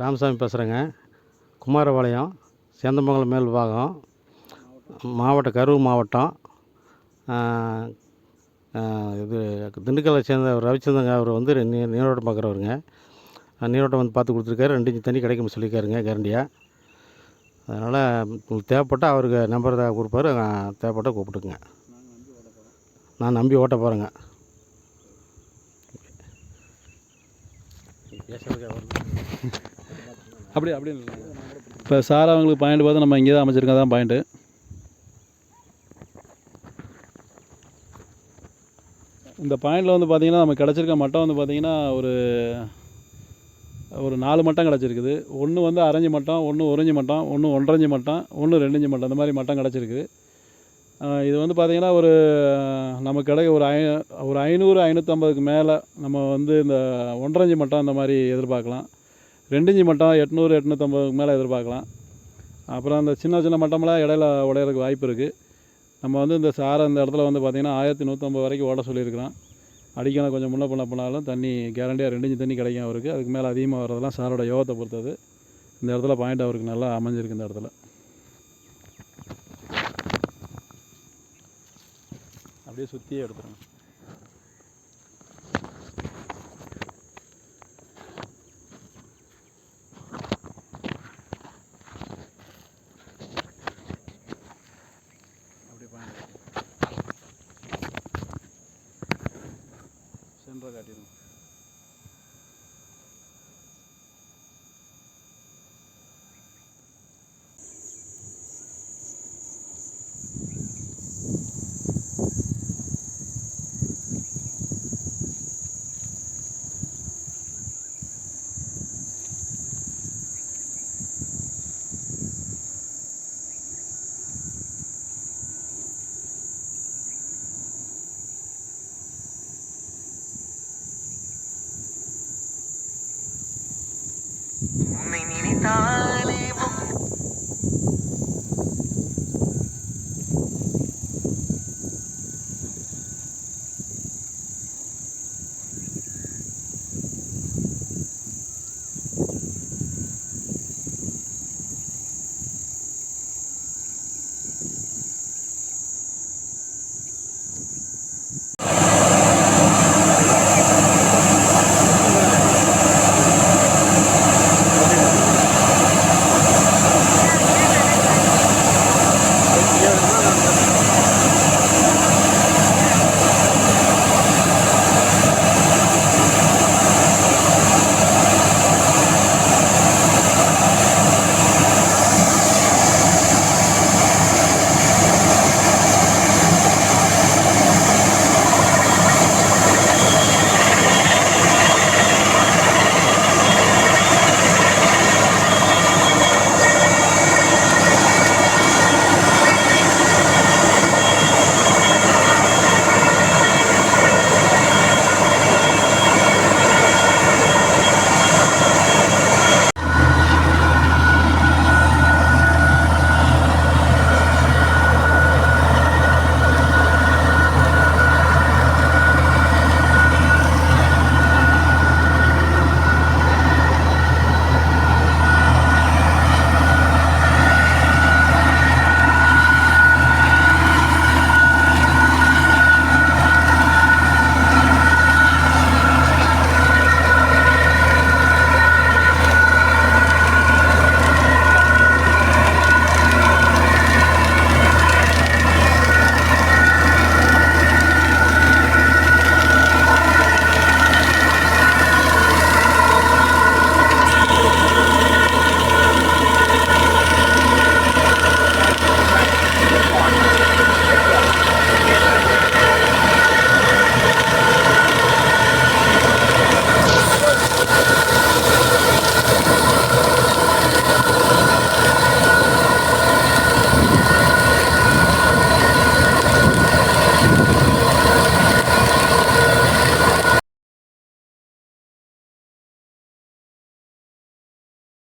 ராமசாமி பேசுகிறேங்க குமாரபாளையம் சேந்தமங்கலம் மேல் பாகம் மாவட்டம் கரூர் மாவட்டம். இது திண்டுக்கல்லை சேர்ந்த ரவிச்சந்திரங்க அவர் வந்து நீ நீரோட்டம் பார்க்குறவருங்க. நீரோட்டம் வந்து பார்த்து கொடுத்துருக்காரு. ரெண்டு இன்ச்சு தண்ணி கிடைக்கும்னு சொல்லியிருக்காருங்க கேரண்டியாக அதனால் உங்களுக்கு தேவைப்பட்டால் அவருக்கு நம்பர் தான் கொடுப்பாரு. தேவைப்பட்டால் கூப்பிட்டுக்குங்க. நான் நம்பி ஓட்ட போகிறேங்க பேசுறதுக்கு அவர் அப்படி அப்படி இல்லை. இப்போ சார் அவங்களுக்கு பாயிண்ட் பார்த்து நம்ம இங்கே தான் அமைச்சிருக்கோம் தான் பாயிண்ட்டு இந்த பாயிண்டில் வந்து பார்த்திங்கன்னா நமக்கு கிடச்சிருக்க மட்டம் வந்து பார்த்திங்கன்னா ஒரு ஒரு நாலு மட்டம் கிடச்சிருக்குது. ஒன்று வந்து அரைஞ்சி மட்டம் ஒன்று ஒரிஞ்சி மட்டம் ஒன்று ஒன்றரைஞ்சி மட்டம் ஒன்று ரெண்டுஞ்சி மட்டம் இந்த மாதிரி மட்டம் கிடச்சிருக்கு இது வந்து பார்த்திங்கன்னா ஒரு நமக்கு கிடைக்க ஒரு ஐ ஒரு ஐநூறு ஐநூற்றம்பதுக்கு மேலே நம்ம வந்து இந்த ஒன்றரைஞ்சி மட்டம் இந்த மாதிரி எதிர்பார்க்கலாம். ரெண்டு மட்டம் எட்நூறு எட்நூற்றம்பதுக்கு மேலே எதிர்பார்க்கலாம். அப்புறம் அந்த சின்ன சின்ன மட்டமெல்லாம் இடையில உடையிறதுக்கு வாய்ப்பு இருக்குது நம்ம வந்து இந்த சாரை இந்த இடத்துல வந்து பார்த்திங்கன்னா ஆயிரத்தி நூற்றம்பது வரைக்கும் ஓட சொல்லியிருக்கிறோம் அடிக்கணும் கொஞ்சம் முன்ன பண்ண போனாலும் தண்ணி கேரண்டியாக ரெண்டு இஞ்சி தண்ணி கிடைக்கும் அவருக்கு. அதுக்கு மேலே அதிகமாக வர்றதெல்லாம் சாரோட யோகத்தை பொறுத்தது. இந்த இடத்துல பாயிண்ட் அவருக்கு நல்லா அமைஞ்சிருக்கு இந்த இடத்துல. அப்படியே சுற்றியே எடுத்துருங்க. mi niñita